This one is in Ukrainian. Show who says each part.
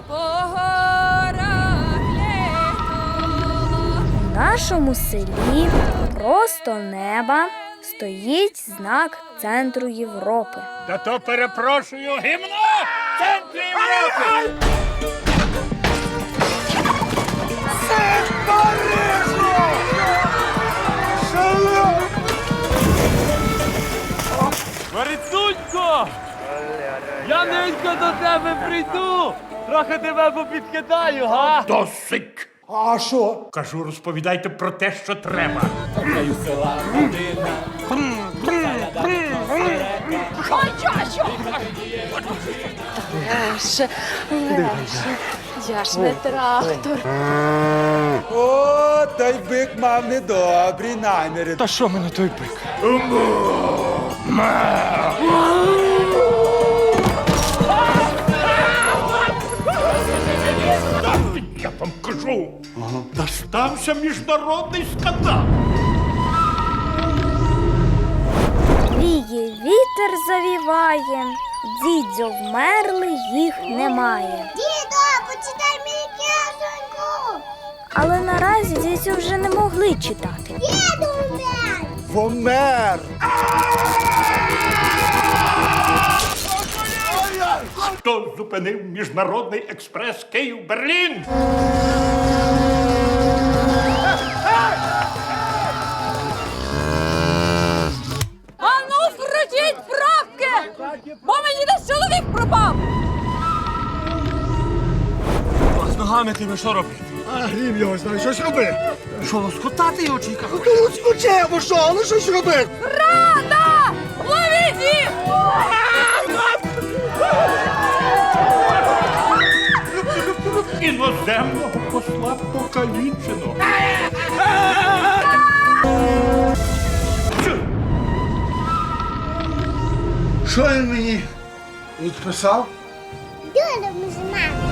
Speaker 1: У нашому селі просто неба стоїть знак центру Європи.
Speaker 2: Та то перепрошую гімно центру Європи!
Speaker 3: Марицунько! Я ненько до тебе прийду! Трохи тебе попідкидаю, га?
Speaker 2: Досить.
Speaker 4: А що?
Speaker 2: Кажу, розповідайте про те, що треба.
Speaker 5: Леше, Леше, я ж не трактор.
Speaker 4: О, той бик мав недобрі наміри.
Speaker 3: Та що мене той пик?
Speaker 2: Я вам кажу, настався міжнародний скандал.
Speaker 1: Віє вітер завіває, дідзьо вмерли, їх немає.
Speaker 6: Дідо, почитай мені книженьку.
Speaker 1: Але наразі дідзю вже не могли читати.
Speaker 6: Діду вмер.
Speaker 4: Вомер!
Speaker 2: Хто зупинив міжнародний експрес Київ-Берлін?
Speaker 5: А ну, правки! Бо мені десь чоловік пропав!
Speaker 3: З ногами ти що робиш?
Speaker 4: А грім його знає, що ж робити?
Speaker 3: Що, лоскотати його чи яка?
Speaker 4: Тут скучемо, що, але що ж робити?
Speaker 2: Іноземного посла покалічено.
Speaker 4: Що він мені відписав?
Speaker 6: Дуже мамою.